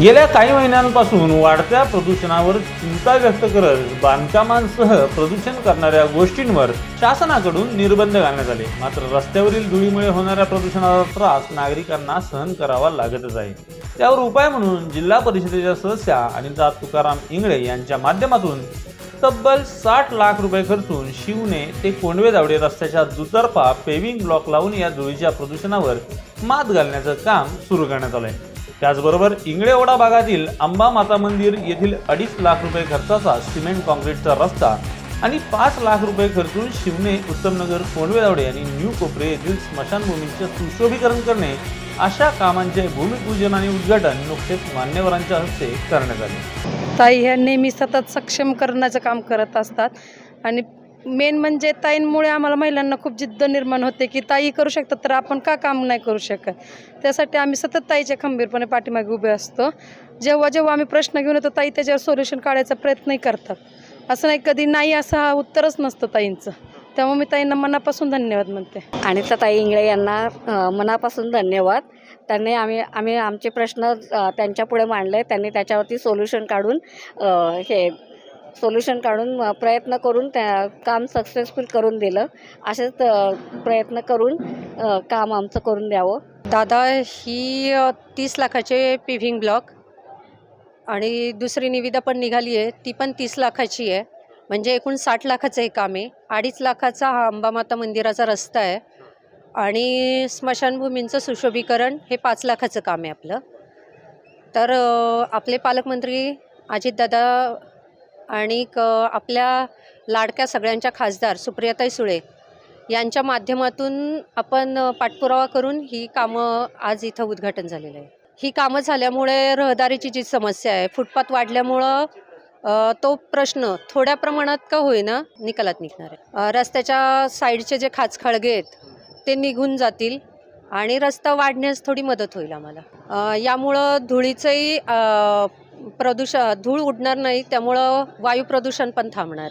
गेल्या काही महिन्यांपासून वाढत्या प्रदूषणावर चिंता व्यक्त करत बांधकामांसह प्रदूषण करणाऱ्या गोष्टींवर शासनाकडून निर्बंध घालण्यात आले. मात्र रस्त्यावरील धुळीमुळे होणाऱ्या प्रदूषणाचा त्रास नागरिकांना सहन करावा लागतच आहे. त्यावर उपाय म्हणून जिल्हा परिषदेच्या सदस्या अनिता तुकाराम इंगळे यांच्या माध्यमातून तब्बल साठ लाख रुपये खर्चून शिवने ते कोंडवे दावडे रस्त्याच्या दुतर्फा पेव्हिंग ब्लॉक लावून या धुळीच्या प्रदूषणावर मात घालण्याचं काम सुरू करण्यात आलं आहे त्याचबरोबर इंगळेवडा भागातील अंबा माता मंदिर येथील अडीच लाख रुपये खर्चाचा सिमेंट काँक्रीटचा रस्ता आणि पाच लाख रुपये खर्चून शिवने उत्तमनगर कोंडवेदावडे आणि न्यू कोपरे येथील स्मशानभूमीचे सुशोभीकरण करणे अशा कामांचे भूमिपूजन आणि उद्घाटन नुकतेच मान्यवरांच्या हस्ते करण्यात आले. ताई ह्या नेहमी सतत सक्षम करण्याचं काम करत असतात आणि मेन म्हणजे ताईंमुळे आम्हाला महिलांना खूप जिद्द निर्माण होते की ताई करू शकतात तर आपण का काम नाही करू शकत? त्यासाठी आम्ही सतत ताईच्या खंबीरपणे पाठीमागे उभे असतो. जेव्हा जेव्हा आम्ही प्रश्न घेऊन येतो ताई त्याच्यावर सोल्युशन काढायचा प्रयत्नही करतात. असं नाही कधी नाही असं हा उत्तरच नसतं ताईंचं. त्यामुळे मी ताईंना मनापासून धन्यवाद म्हणते. आणि ताई इंगळे यांना मनापासून धन्यवाद. त्यांनी आम्ही आम्ही आमचे प्रश्न त्यांच्यापुढे मांडले. त्यांनी त्याच्यावरती सोल्युशन काढून हे सोल्युशन काढून प्रयत्न करून त्या काम सक्सेसफुल करून दिलं. असेच प्रयत्न करून काम आमचं करून द्यावं. दादा ही तीस लाखाचे पिव्हिंग ब्लॉक आणि दुसरी निविदा पण निघाली आहे. ती पण तीस लाखाची आहे. म्हणजे एकूण साठ लाखाचं हे काम आहे. अडीच लाखाचा हा अंबामाता मंदिराचा रस्ता आहे. आणि स्मशानभूमींचं सुशोभीकरण हे पाच लाखाचं काम आहे आपलं. तर आपले पालकमंत्री अजितदादा आणि आपल्या लाडक्या सगळ्यांच्या खासदार सुप्रियाताई सुळे यांच्या माध्यमातून आपण पाठपुरावा करून ही कामं आज इथं उद्घाटन झालेलं आहे. ही कामं झाल्यामुळे रहदारीची जी समस्या आहे फुटपाथ वाढल्यामुळं तो प्रश्न थोड्या प्रमाणात का होईना निकालात निघणार आहे. रस्त्याच्या साईडचे जे खाचखळगे आहेत ते निघून जातील आणि रस्ता वाढण्यास थोडी मदत होईल आम्हाला. यामुळं धुळीचंही प्रदूष धूळ उडणार नाही त्यामुळं वायू प्रदूषण पण थांबणार आहे.